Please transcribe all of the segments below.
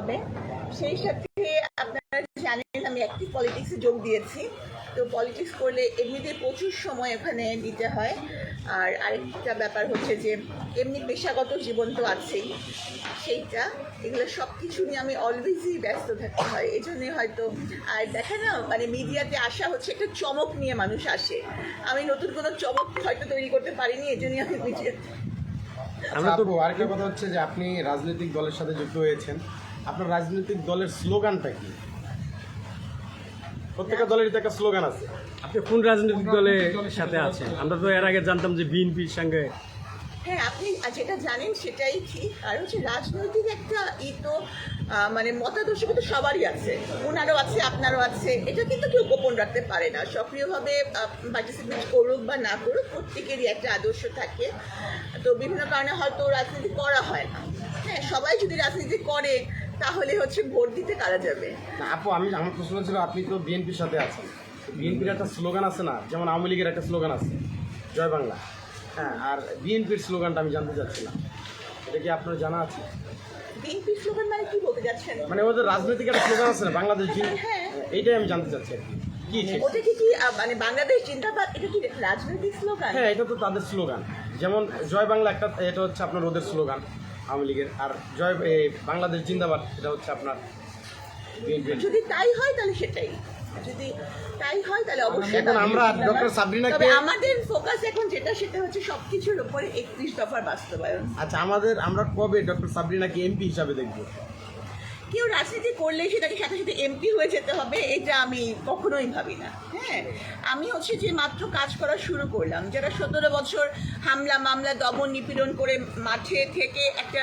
হবে। সেই সাথে আপনারা জানেন আমি অ্যাক্টিভ পলিটিক্সে যোগ দিয়েছি। তো পলিটিক্স করলে এমনিতে প্রচুর সময় ওখানে দিতে হয়। আর আরেকটা ব্যাপার হচ্ছে যে এমনি পেশাগত জীবন তো আছেই। সেইটা এগুলো সব কিছু নিয়ে আমি অলওয়েজই ব্যস্ত থাকতে হয়। এই জন্যই হয়তো আর দেখা না মানে মিডিয়াতে আসা হচ্ছে একটা চমক নিয়ে মানুষ আসে। আমি নতুন কোনো চমক হয়তো তৈরি করতে পারিনি এই জন্যই আমি মিডিয়াতে আমরা তো আরেকটা কথা হচ্ছে যে আপনি রাজনৈতিক দলের সাথে যুক্ত হয়েছেন। আপনার রাজনৈতিক দলের স্লোগানটা কি? প্রত্যেকটা দলেরই তো একটা স্লোগান আছে। আপনি কোন রাজনৈতিক দলের সাথে আছেন? আমরা তো এর আগে জানতাম যে বিএনপির সঙ্গে হ্যাঁ আপনি যেটা জানেন সেটাই ঠিক। আর হচ্ছে রাজনৈতিক একটা ই তো মানে মতাদর্শ কিন্তু সবারই আছে। ওনারও আছে আপনারও আছে। এটা কিন্তু কেউ গোপন রাখতে পারে না। সক্রিয়ভাবে পার্টিসিপেট করুক বা না করুক প্রত্যেকেরই একটা আদর্শ থাকে। তো বিভিন্ন কারণে হয়তো রাজনীতি করা হয় না। হ্যাঁ সবাই যদি রাজনীতি করে তাহলে হচ্ছে ভোট দিতে কারা যাবে? না আপু আমি আমার প্রশ্ন ছিল আপনি তো বিএনপির সাথে আছেন। বিএনপির একটা স্লোগান আছে না যেমন আওয়ামী লীগের একটা স্লোগান আছে জয় বাংলা। হ্যাঁ আর বিএনপির স্লোগানটা আমি জানতে চাচ্ছিলাম। এটা কি আপনার জানা আছে? বিএনপি স্লোগান মানে কি বলতে যাচ্ছেন? মানে ওদের রাজনৈতিক একটা স্লোগান আছে না বাংলাদেশ জিন- হ্যাঁ। এইটাই আমি জানতে চাচ্ছি আর কি। কি সেটা? ওটা কি কি আহ, মানে বাংলাদেশ জিন্দাবাদ এটা কি রাজনৈতিক স্লোগান? হ্যাঁ এটা তো তাদের স্লোগান। যেমন জয় বাংলা একটা এটা হচ্ছে আপনার ওদের স্লোগান। আওয়ামী লীগের। আর জয় বাংলাদেশ জিন্দাবাদ এটা হচ্ছে আপনার যদি তাই হয় তাহলে সেটাই। যদি তাই হয় তাহলে অবশ্যই এখন আমরা ডক্টর। সাবরিনাকে- আমাদের ফোকাস এখন যেটা সেটা হচ্ছে সবকিছুর উপরে একত্রিশ দফার বাস্তবায়ন। আচ্ছা আমাদের আমরা কবে ডক্টর সাবরিনাকে এমপি হিসাবে দেখব? কেউ রাজনীতি করলে সেটাকে সাথে সাথে এমপি হয়ে যেতে হবে, এটা আমি কখনোই ভাবি না। হ্যাঁ আমি হচ্ছে যে মাত্র কাজ করা শুরু করলাম। যারা সতেরো বছর হামলা, মামলা, দমন, নিপীড়ন করে মাঠে থেকে একটা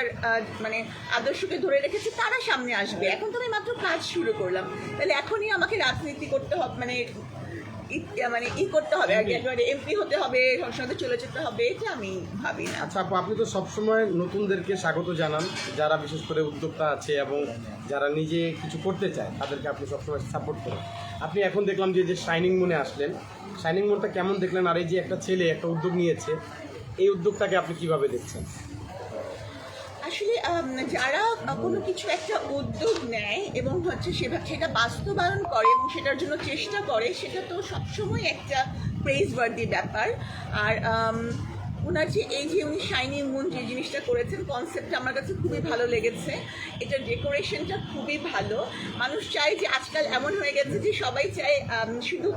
মানে আদর্শকে ধরে রেখেছে, তারা সামনে আসবে। এখন তো আমি মাত্র কাজ শুরু করলাম। তাহলে এখনই আমাকে রাজনীতি করতে হবে মানে মানে ই করতে হবে আর কি একেবারে এমপি হতে হবে সংসদে চলে যেতে হবে এটা আমি ভাবি না। আচ্ছা আপু আপনি তো সবসময় নতুনদেরকে স্বাগত জানান যারা বিশেষ করে উদ্যোক্তা আছে এবং যারা নিজে কিছু করতে চায় তাদেরকে আপনি সবসময় সাপোর্ট করেন। আপনি এখন দেখলাম যে যে শাইনিং মুনে আসলেন শাইনিং মুনটা কেমন দেখলেন? আর এই যে একটা ছেলে একটা উদ্যোগ নিয়েছে এই উদ্যোগটাকে আপনি কীভাবে দেখছেন? আসলে যারা কোনো কিছু একটা উদ্যোগ নেয় এবং হচ্ছে সেটা সেটা বাস্তবায়ন করে এবং সেটার জন্য চেষ্টা করে সেটা তো সবসময় একটা প্রেজ ওয়ার্দি ব্যাপার। আর ওনার যে এই যে উনি শাইনি মুন যে জিনিসটা করেছেন কনসেপ্টটা আমার কাছে খুবই ভালো লেগেছে। এটা ডেকোরেশনটা খুবই ভালো। মানুষ চায় যে আজকাল এমন হয়ে গেছে যে সবাই চায় শুধু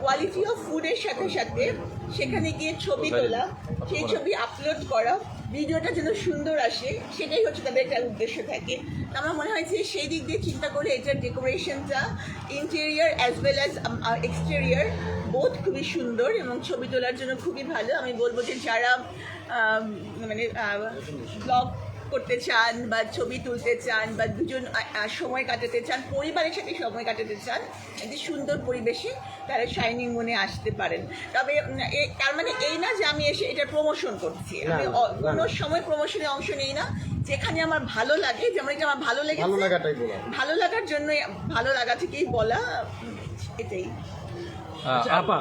কোয়ালিটি অফ ফুডের সাথে সাথে সেখানে গিয়ে ছবি তোলা সেই ছবি আপলোড করা। ভিডিওটা যেন সুন্দর আসে, সেটাই হচ্ছে তাদের একটা উদ্দেশ্য থাকে। আমার মনে হয় যে সেই দিক দিয়ে চিন্তা করে এটার ডেকোরেশনটা interior as well as exterior বোধ খুবই সুন্দর এবং ছবি তোলার জন্য খুবই ভালো। আমি বলব যে যারা মানে ব্লগ করতে চান বা ছবি তুলতে চান বা দুজন সময় কাটাতে চান পরিবারের সাথে সময় কাটাতে চান একটি সুন্দর পরিবেশে তারা শাইনিং মনে আসতে পারেন। তবে তার মানে এই না যে আমি এসে এটা প্রমোশন করছি। আমি কোনো সময় প্রমোশনে অংশ নেই না। যেখানে আমার ভালো লাগে যেমন এটা আমার ভালো লেগেছে ভালো লাগাটাই বলা। ভালো লাগার জন্যই ভালো লাগা থেকেই বলা এটাই। আচ্ছা, আপা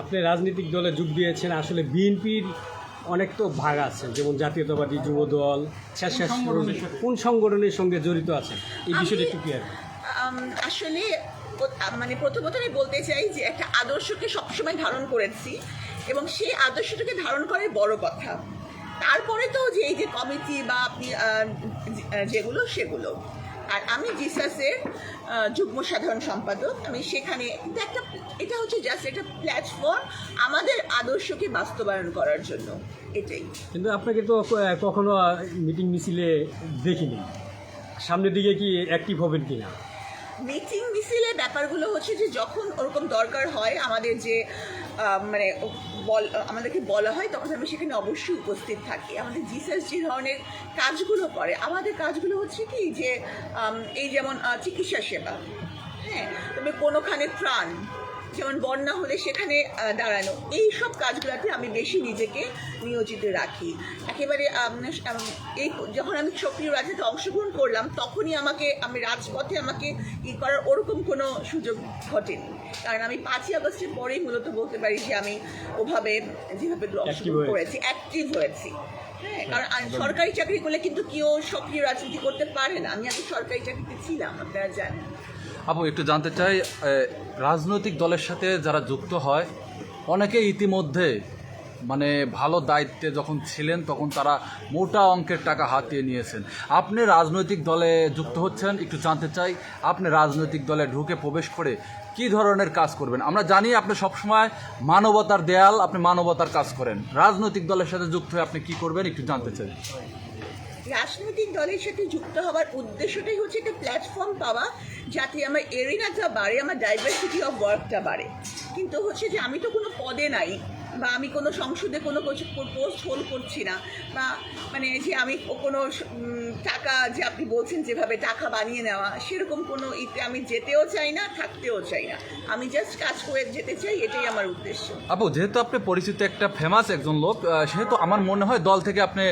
আপনি রাজনৈতিক দলে যোগ দিয়েছেন আসলে বিএনপির অনেক তো ভাগ আছে যেমন জাতীয়তাবাদী যুব দল কোন সংগঠনের সঙ্গে? জড়িত আছে? এই বিষয়টা একটু ক্লিয়ার আসলে মানে প্রথমত আমি বলতে চাই যে একটা আদর্শকে সবসময় ধারণ করেছি এবং সেই আদর্শটাকে ধারণ করাই বড় কথা। তারপরে তো যে এই যে কমিটি বা আপনি যেগুলো সেগুলো। আর আমি জিসাসের যুগ্ম সাধারণ সম্পাদক। আমি সেখানে এটা একটা এটা হচ্ছে জাস্ট একটা প্ল্যাটফর্ম আমাদের আদর্শকে বাস্তবায়ন করার জন্য। এটাই। কিন্তু আপনাকে তো কখনো মিটিং মিছিলে দেখিনি। সামনের দিকে কি অ্যাক্টিভ হবেন কিনা? মিটিং মিছিলে ব্যাপারগুলো হচ্ছে যে যখন ওরকম দরকার হয় আমাদের যে মানে বল আমাদেরকে বলা হয়, তখন আমি সেখানে অবশ্যই উপস্থিত থাকি। আমাদের জিসাস যে ধরনের কাজগুলো করে। আমাদের কাজগুলো হচ্ছে কি যে এই যেমন চিকিৎসা সেবা। হ্যাঁ তবে কোনোখানে ত্রাণ যেমন বন্যা হলে সেখানে দাঁড়ানো। এই সব কাজগুলোতে আমি বেশি নিজেকে নিয়োজিত রাখি। একেবারে আম, এই যখন আমি সক্রিয় রাজনীতিতে অংশগ্রহণ করলাম তখনই আমাকে আমি রাজপথে আমাকে ই করার ওরকম কোনো সুযোগ ঘটেনি। কারণ আমি পাঁচই আগস্টের পরেই মূলত বলতে পারি যে আমি ওভাবে যেভাবে অংশগ্রহণ করেছি অ্যাক্টিভ হয়েছি। হ্যাঁ কারণ আর সরকারি চাকরি করলে কিন্তু কেউ সক্রিয় রাজনীতি করতে পারে না। আমি আগে সরকারি চাকরিতে ছিলাম আপনারা জানেন। আপু, একটু জানতে চাই রাজনৈতিক দলের সাথে যারা যুক্ত হয়, অনেকে ইতিমধ্যে মানে ভালো দায়িত্বে যখন ছিলেন, তখন তারা মোটা অঙ্কের টাকা হাতিয়ে নিয়েছেন। আপনি রাজনৈতিক দলে যুক্ত হচ্ছেন, একটু জানতে চাই, আপনি রাজনৈতিক দলে ঢুকে প্রবেশ করে কি ধরনের কাজ করবেন? আমরা জানি আপনি সবসময় মানবতার দেয়াল, আপনি মানবতার কাজ করেন। রাজনৈতিক দলের সাথে যুক্ত হয়ে আপনি কি করবেন, একটু জানতে চাই। রাজনৈতিক দলের সাথে যুক্ত হওয়ার উদ্দেশ্যটাই হচ্ছে একটা প্ল্যাটফর্ম পাওয়া, যাতে আমার এরিনাটা বাড়ে, আমার ডাইভার্সিটি অফ ওয়ার্কটা বাড়ে। কিন্তু হচ্ছে যে আমি তো কোনো পদে নাই। বা আমি কোনো সংসদে কোনো পোস্ট হোল্ড করছি না বা মানে যে আমি কোনো টাকা যে আপনি বলছেন যেভাবে টাকা বানিয়ে নেওয়া সেরকম কোনো ইতে আমি যেতেও চাই না থাকতেও চাই না। আমি জাস্ট কাজ করে যেতে চাই এটাই আমার উদ্দেশ্য। আপু যেহেতু আপনি পরিচিত একটা ফেমাস একজন লোক সেহেতু আমার মনে হয় দল থেকে আপনি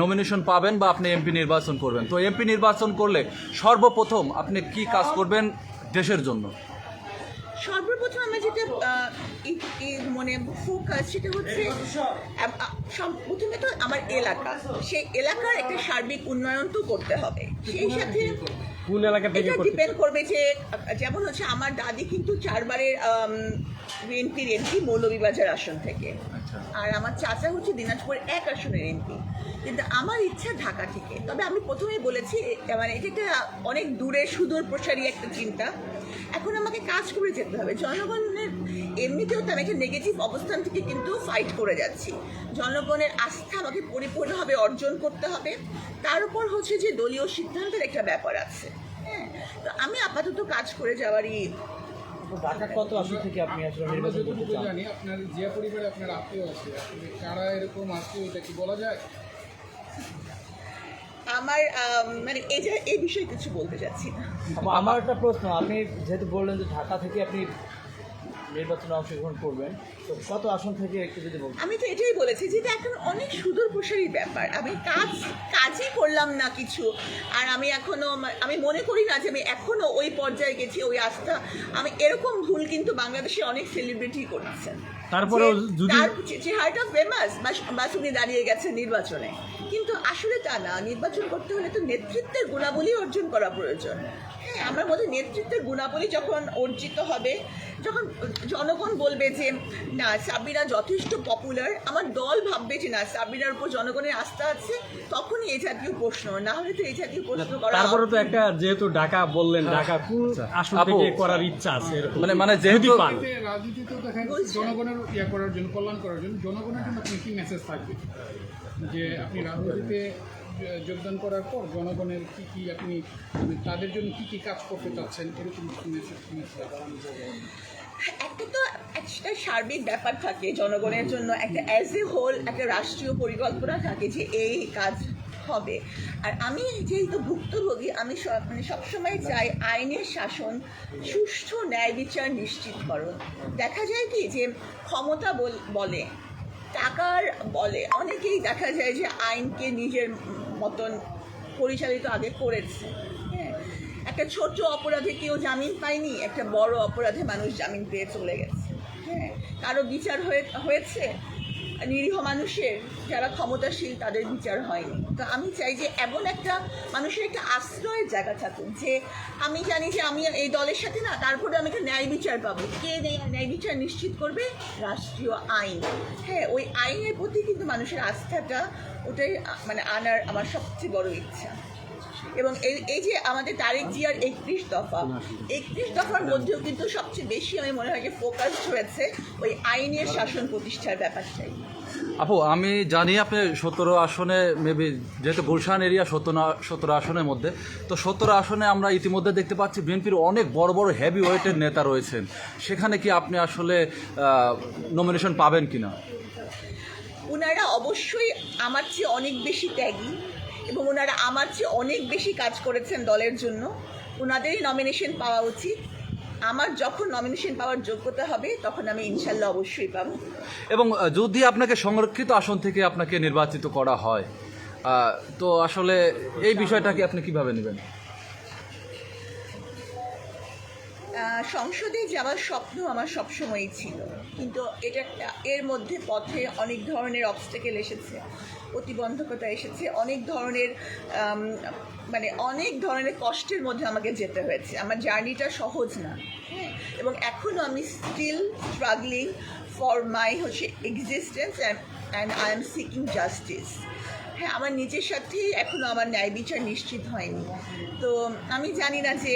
নমিনেশন পাবেন বা আপনি এমপি নির্বাচন করবেন। তো এমপি নির্বাচন করলে সর্বপ্রথম আপনি কি কাজ করবেন দেশের জন্য? সর্বপ্রথম আমরা যেটা মানে ফোকাস সেটা হচ্ছে প্রথমে তো আমার এলাকা। সেই এলাকার একটা সার্বিক উন্নয়ন তো করতে হবে। সেই সাথে কোন এলাকা থেকে এটা ডিপেন্ড করবে যে যেমন হচ্ছে আমার দাদি কিন্তু চারবারের বিএনপির এমপি মৌলভীবাজার আসন থেকে। আর আমার চাচা হচ্ছে দিনাজপুর এক আসনের এমপি। কিন্তু আমার ইচ্ছা ঢাকা থেকে। তবে আমি প্রথমেই বলেছি মানে এটা একটা অনেক দূরে সুদূর প্রসারী একটা চিন্তা। এখন আমাকে কাজ করে যেতে হবে। জনগণের, এমনিতেও তো আমি একটা নেগেটিভ অবস্থান থেকে কিন্তু ফাইট করে যাচ্ছি। জনগণের আস্থা আমাকে পরিপূর্ণভাবে অর্জন করতে হবে। তার উপর হচ্ছে যে দলীয় সিদ্ধান্তের একটা ব্যাপার আছে। হ্যাঁ? তো আমি আপাতত কাজ করে যাওয়ারই ঢাকা কত আসন থেকে আপনি আসলে আমরা যতটুকু জানি আপনার জিয়া পরিবারে আপনার আত্মীয় আছে আসলে কারা এরকম আত্মীয় এটা কি বলা যায়? আমার মানে এই যে এই বিষয়ে কিছু বলতে চাচ্ছি না। আমার একটা প্রশ্ন আপনি যেহেতু বললেন যে ঢাকা থেকে আপনি নির্বাচনে অংশগ্রহণ করবেন। তো কত আসন থেকে একটু যদি আমি তো এটাই বলেছি যে এটা এখন অনেক সুদূর প্রসারী ব্যাপার। আমি কাজ কাজই করলাম না কিছু। আর আমি এখনও মা- আমি মনে করি না যে আমি এখনও ওই পর্যায়ে গেছি ওই আস্থা। আমি এরকম ভুল কিন্তু বাংলাদেশে অনেক সেলিব্রিটি করছেন। তারপরেও যে যদি- অফ ফেমাস বা উনি দাঁড়িয়ে গেছেন নির্বাচনে। কিন্তু আসলে তা না। নির্বাচন করতে হলে তো নেতৃত্বের গুণাবলী অর্জন করা প্রয়োজন। আমার মধ্যে নেতৃত্বের গুণাবলী যখন অর্জিত হবে যখন জনগণ বলবে যে না সাবিনা যথেষ্ট পপুলার আমার দল ভাববে যে না সাবিনার উপর জনগণের আস্থা আছে তখনই এই জাতীয় প্রশ্ন না হলে তো এই জাতীয় প্রশ্ন করা তারপরে তো একটা যেহেতু ঢাকা বললেন ঢাকা কোন আসন থেকে করার ইচ্ছা আছে মানে- মানে যেহেতু- পান। এতে রাজনীতিতেও দেখা যাচ্ছে বুঝছি। জনগণের ইয়া করার জন্য কল্যাণ করার জন্য জনগণের জন্য আপনি কি মেসেজ থাকবে? যে আপনি রাজনীতিতে যোগদান করার পর জনগণের কি কি আপনি মানে তাদের জন্য কি কি কাজ করতে চাচ্ছেন, এরকম একটা তো একটা সার্বিক ব্যাপার থাকে জনগণের জন্য, একটা অ্যাজ এ হোল একটা রাষ্ট্রীয় পরিকল্পনা থাকে যে এই কাজ হবে। আর আমি যেহেতু ভুক্তভোগী, আমি মানে সবসময় চাই আইনের শাসন সুষ্ঠু ন্যায় বিচার নিশ্চিত নিশ্চিতকরণ দেখা যায় কি যে ক্ষমতা বলে, টাকার বলে, অনেকেই দেখা যায় যে আইনকে নিজের মতন পরিচালিত আগে করেছে। হ্যাঁ একটা ছোট অপরাধে কেউ জামিন পায়নি, একটা বড় অপরাধে মানুষ জামিন পেয়ে চলে গেছে। হ্যাঁ কারও বিচার হয়ে হয়েছে? নিরীহ মানুষের যারা ক্ষমতাশীল তাদের বিচার হয়নি। তো আমি চাই যে এমন একটা মানুষের একটা আশ্রয়ের জায়গা থাকুক যে আমি জানি যে আমি এই দলের সাথে না, তারপরে আমি একটা ন্যায় বিচার পাবো। কে ন্যায়- বিচার নিশ্চিত করবে? রাষ্ট্রীয় আইন। হ্যাঁ ওই আইনের প্রতি কিন্তু মানুষের আস্থাটা ওটাই মানে আনার আমার সবচেয়ে বড় ইচ্ছা। এবং এই এই যে আমাদের তারেক জিয়ার একত্রিশ দফা একত্রিশ দফার মধ্যেও কিন্তু সবচেয়ে বেশি আমি মনে হয় যে ফোকাস হয়েছে ওই আইনের শাসন প্রতিষ্ঠার ব্যাপারটাই। আপু আমি জানি আপনি সতেরো আসনে মেবি যেহেতু গুলশান এরিয়া সতেরো সতেরো আসনের মধ্যে তো সতেরো আসনে আমরা ইতিমধ্যে দেখতে পাচ্ছি বিএনপির অনেক বড় বড় হেভি ওয়েটের নেতা রয়েছেন। সেখানে কি আপনি আসলে নমিনেশন পাবেন কি না ওনারা অবশ্যই আমার চেয়ে অনেক বেশি ত্যাগী। এবং ওনারা আমার চেয়ে অনেক বেশি কাজ করেছেন দলের জন্য। ওনাদেরই নমিনেশন পাওয়া উচিত। আমার যখন নমিনেশন পাওয়ার যোগ্যতা হবে তখন আমি ইনশাল্লাহ অবশ্যই পাবো। এবং যদি আপনাকে সংরক্ষিত আসন থেকে আপনাকে নির্বাচিত করা হয় তো আসলে এই বিষয়টাকে আপনি কীভাবে নেবেন? সংসদে যাওয়ার স্বপ্ন আমার সবসময়ই ছিল। কিন্তু এটা এর মধ্যে পথে অনেক ধরনের অবস্টেকেল এসেছে। প্রতিবন্ধকতা এসেছে। অনেক ধরনের মানে অনেক ধরনের কষ্টের মধ্যে আমাকে যেতে হয়েছে। আমার জার্নিটা সহজ না হ্যাঁ? এবং এখনও আমি স্টিল স্ট্রাগলিং ফর মাই হচ্ছে existence and I am seeking justice হ্যাঁ আমার নিজের সাথেই এখনও আমার ন্যায় বিচার নিশ্চিত হয়নি। তো আমি জানি না যে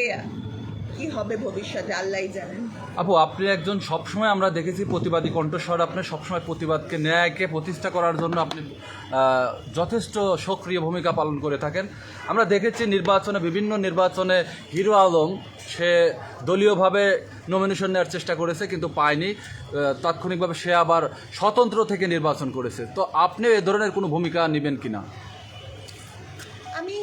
কি হবে ভবিষ্যতে আল্লাহ জানেন। আপু, আপনি একজন সবসময় আমরা দেখেছি প্রতিবাদী কণ্ঠস্বর। আপনি সবসময় প্রতিবাদকে, ন্যায়কে প্রতিষ্ঠা করার জন্য আপনি যথেষ্ট সক্রিয় ভূমিকা পালন করে থাকেন। আমরা দেখেছি নির্বাচনে, বিভিন্ন নির্বাচনে হিরো আলম, সে দলীয়ভাবে নমিনেশন নেওয়ার চেষ্টা করেছে, কিন্তু পায়নি। তাৎক্ষণিকভাবে সে আবার স্বতন্ত্র থেকে নির্বাচন করেছে। তো আপনি এ ধরনের কোনো ভূমিকা নেবেন কিনা? আমি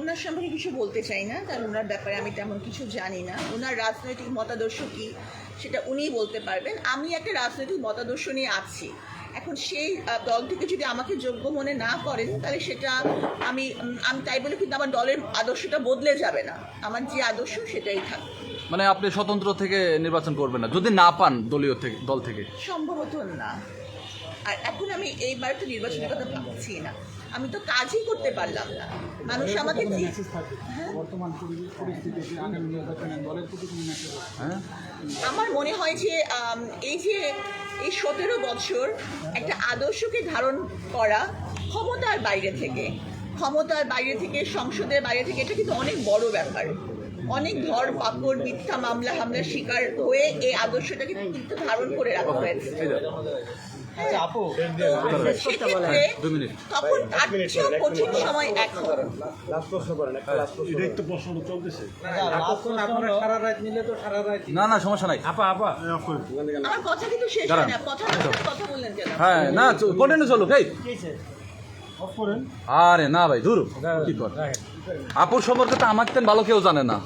ওনার সম্পর্কে কিছু বলতে চাই না কারণ ওনার ব্যাপারে আমি তেমন কিছু জানি না। ওনার রাজনৈতিক মতাদর্শ কি সেটা উনিই বলতে পারবেন। আমি একটা রাজনৈতিক মতাদর্শ নিয়ে আছি। এখন সেই আহ, দল থেকে যদি আমাকে যোগ্য মনে না করেন তাহলে সেটা আমি আমি তাই বলে কিন্তু আমার দলের আদর্শটা বদলে যাবে না। আমার যে আদর্শ সেটাই থাকবে মানে আপনি স্বতন্ত্র থেকে নির্বাচন করবেন না যদি না পান দলীয় থেকে দল থেকে? সম্ভবত না। আর এখন আমি এইবার তো নির্বাচনের কথা ভাবছি না। আমি তো কাজই করতে পারলাম না। মানুষ আমাকে যে- মেসেজ থাকবে বর্তমান পরি- পরিস্থিতিতে আগামী নির্বাচনে দলের প্রতি কোনো মেসেজ আছে? হ্যাঁ। আমার মনে হয় যে এই যে এই সতেরো বছর একটা আদর্শকে ধারণ করা ক্ষমতার বাইরে থেকে ক্ষমতার বাইরে থেকে সংসদের বাইরে থেকে এটা কিন্তু অনেক বড় ব্যাপার। অনেক ধর পাকড় মিথ্যা মামলা হামলার শিকার হয়ে এই আদর্শটাকে কিন্তু ধারণ করে রাখা হয়েছে। আপু। তখন তার চেয়েও কঠিন সময় এখন রাত না না সমস্যা নাই। আপা আপা। আমার কথা কিন্তু শেষ হয় না কথা কথা বললেন কেন? হ্যাঁ না কন্টিনিউ চলুক এই। আরে না ভাই দূর কি কর। আপুর সম্পর্কে তো আমার তেন ভালো কেউ জানে না।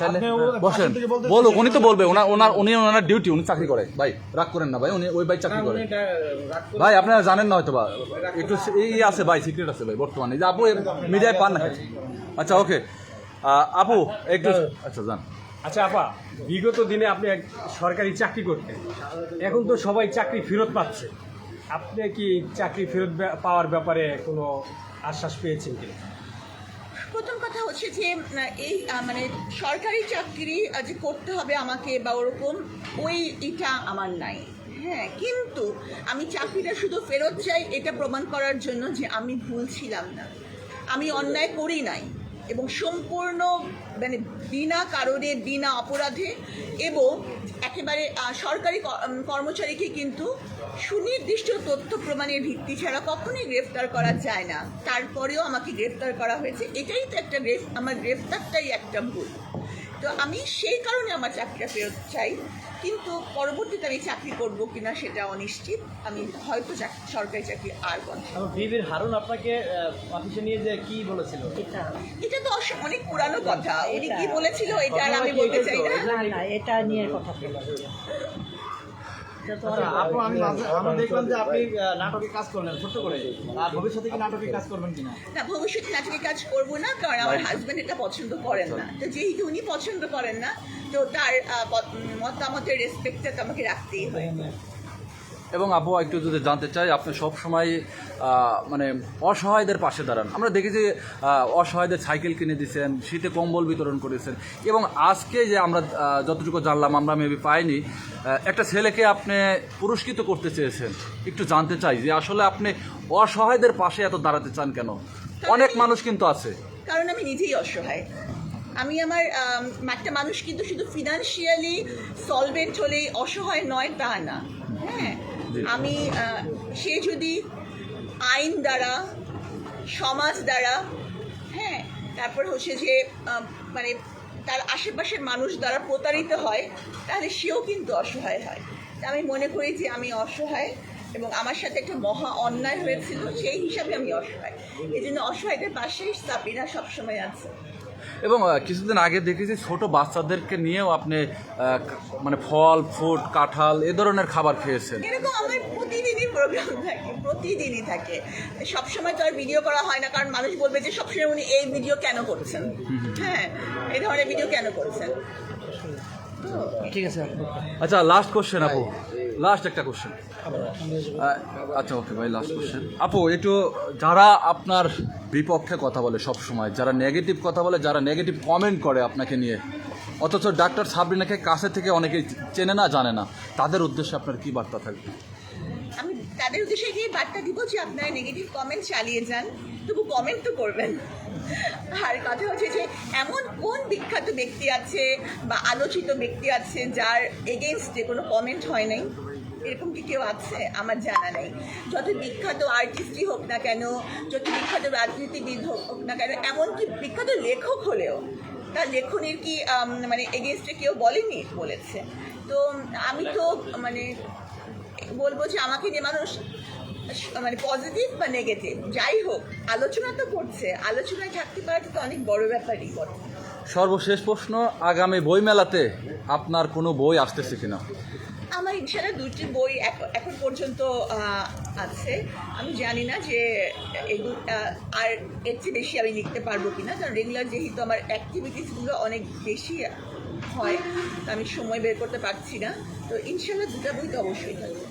তাহলে বসেন। বলুক উনি তো বলবে ওনার ওনার উনি ওনার ডিউটি উনি চাকরি করে। ভাই রাগ করেন না ভাই উনি ওই ভাই চাকরি করে। ভাই আপনারা জানেন না হয়তো বা একটু এই আছে ভাই সিক্রেট আছে ভাই বর্তমানে। যে আপু মিডিয়ায় পান না। আচ্ছা ওকে। আপু একটু আচ্ছা যান। আচ্ছা আপা বিগত দিনে আপনি এক সরকারি চাকরি করতেন। এখন তো সবাই চাকরি ফেরত পাচ্ছে। আপনি কি চাকরি ফেরত পাওয়ার ব্যাপারে কোনো আশ্বাস পেয়েছেন কি প্রথম কথা হচ্ছে যে এই মানে সরকারি চাকরি যে করতে হবে আমাকে বা ওরকম, ওই এটা আমার নাই। হ্যাঁ কিন্তু আমি চাকরিটা শুধু ফেরত চাই এটা প্রমাণ করার জন্য যে আমি ভুল ছিলাম না। আমি অন্যায় করি নাই। এবং সম্পূর্ণ মানে বিনা কারণে, বিনা অপরাধে এবং একেবারে সরকারি কর্মচারীকে কিন্তু সুনির্দিষ্ট তথ্য প্রমাণের ভিত্তি ছাড়া কখনোই গ্রেফতার করা যায় না। তারপরেও আমাকে গ্রেফতার করা হয়েছে। এটাই তো একটা গ্রেফ, আমার গ্রেফতারটাই একটা ভুল। তো আমি সেই কারণে আমার চাকরিটা ফেরত চাই। কিন্তু পরবর্তীতে আমি চাকরি করব কিনা সেটা অনিশ্চিত। আমি হয়তো সরকারি চাকরি আর বন্ধ বিবির হারুন আপনাকে অফিসে নিয়ে যে কি বলেছিল? এটা। তো অস- অনেক পুরানো কথা। উনি কি বলেছিল এটা আর আমি বলতে চাই না। এটা নিয়ে কথা না। আচ্ছা, অনেক- আপু আমি মাঝে- আমরা দেখলাম যে আপনি আহ, নাটকে কাজ করলেন ছোট্ট করে। আর ভবিষ্যতে কি নাটকে কাজ করব না ভবিষ্যতে নাটকে কাজ করব না কারণ আমার হাজব্যান্ড এটা পছন্দ করেন না। তো যেহেতু উনি পছন্দ করেন না তো তার মতামতের রেসপেক্টটা তো আমাকে রাখতেই হয়। এবং আপু একটু যদি জানতে চাই আপনি সবসময় মানে অসহায়দের পাশে দাঁড়ান। আমরা দেখি যে অসহায়দের সাইকেল কিনে দিয়েছেন শীতে কম্বল বিতরণ করেছেন। এবং আজকে যে আমরা যতটুকু জানলাম আমরা মেবি পাইনি একটা ছেলেকে আপনি পুরস্কৃত করতে চেয়েছেন। একটু জানতে চাই যে আসলে আপনি অসহায়দের পাশে এত দাঁড়াতে চান কেন? অনেক মানুষ কিন্তু আছে। কারণ আমি নিজেই অসহায়। আমি আমার একটা মানুষ কিন্তু শুধু ফিনান্সিয়ালি সলভেন্ট হলেই অসহায় নয় তা না। হ্যাঁ? আমি সে যদি আইন দ্বারা, সমাজ দ্বারা হ্যাঁ তারপর হচ্ছে যে মানে তার আশেপাশের মানুষ দ্বারা প্রতারিত হয়, তাহলে সেও কিন্তু অসহায় হয়। তা আমি মনে করি যে আমি অসহায় এবং আমার সাথে একটা মহা অন্যায় হয়েছিল, সেই হিসাবে আমি অসহায়। এই জন্য অসহায়দের পাশেই সাবিনা সবসময় আছে। এবং কিছুদিন আগে দেখেছি ছোট বাচ্চাদেরকে নিয়েও আপনি মানে ফল ফ্রুট কাঁঠাল এ ধরনের খাবার খেয়েছেন। এরকম আমার প্রতিদিনই প্রোগ্রাম থাকে প্রতিদিনই থাকে। সবসময় তো আর ভিডিও করা হয় না কারণ মানুষ বলবে যে সবসময় উনি এই ভিডিও কেন করছেন? হ্যাঁ এই ধরনের ভিডিও কেন করছেন? ঠিক আছে আচ্ছা লাস্ট কোশ্চেন আপু। লাস্ট একটা কোশ্চেন আচ্ছা ওকে ভাই লাস্ট কোশ্চেন আপু একটু যারা আপনার বিপক্ষে কথা বলে সব সময় যারা নেগেটিভ কথা বলে যারা নেগেটিভ কমেন্ট করে আপনাকে নিয়ে অথচ ডাক্তার সাবরিনাকে কাছে থেকে অনেকেই চেনে না জানে না তাদের উদ্দেশ্যে আপনার কি বার্তা থাকবে? আমি তাদের উদ্দেশ্যে গিয়ে বার্তা দিব যে আপনারা নেগেটিভ কমেন্ট চালিয়ে যান তবু কমেন্ট তো করবেন। আর কথা হচ্ছে যে এমন কোন বিখ্যাত ব্যক্তি আছে বা আলোচিত ব্যক্তি আছে যার এগেনস্টে কোনো কমেন্ট হয় নাই? এরকম কি কেউ আছে? আমার জানা নেই। যত বিখ্যাত আর্টিস্টই হোক না কেন, যত বিখ্যাত রাজনীতিবিদ হোক না কেন, এমনকি বিখ্যাত লেখক হলেও, তার লেখনের কি মানে এগেনস্টে কেউ বলেনি? বলেছে। তো আমি তো মানে বলব যে আমাকে নিয়ে মানুষ মানে পজিটিভ বা নেগেটিভ যাই হোক, আলোচনা তো করছে। আলোচনায় থাকতে পারাটা তো অনেক বড় ব্যাপারই সর্বশেষ প্রশ্ন, আগামী বইমেলাতে আপনার কোনো বই আসতেছে কিনা? আমার ইনশাল্লাহ দুটি বই এখ- এখন পর্যন্ত আছে। আমি জানি না যে এই দু- আর এর চেয়ে বেশি আমি লিখতে পারব কিনা কারণ রেগুলার যেহেতু আমার অ্যাক্টিভিটিসগুলো অনেক বেশি হয় তো আমি সময় বের করতে পারছি না। তো ইনশাল্লাহ দুটা বই তো অবশ্যই থাকবে।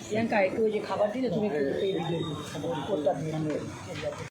প্রিয়াঙ্কা একটু ওই যে খাবার দিলে তুমি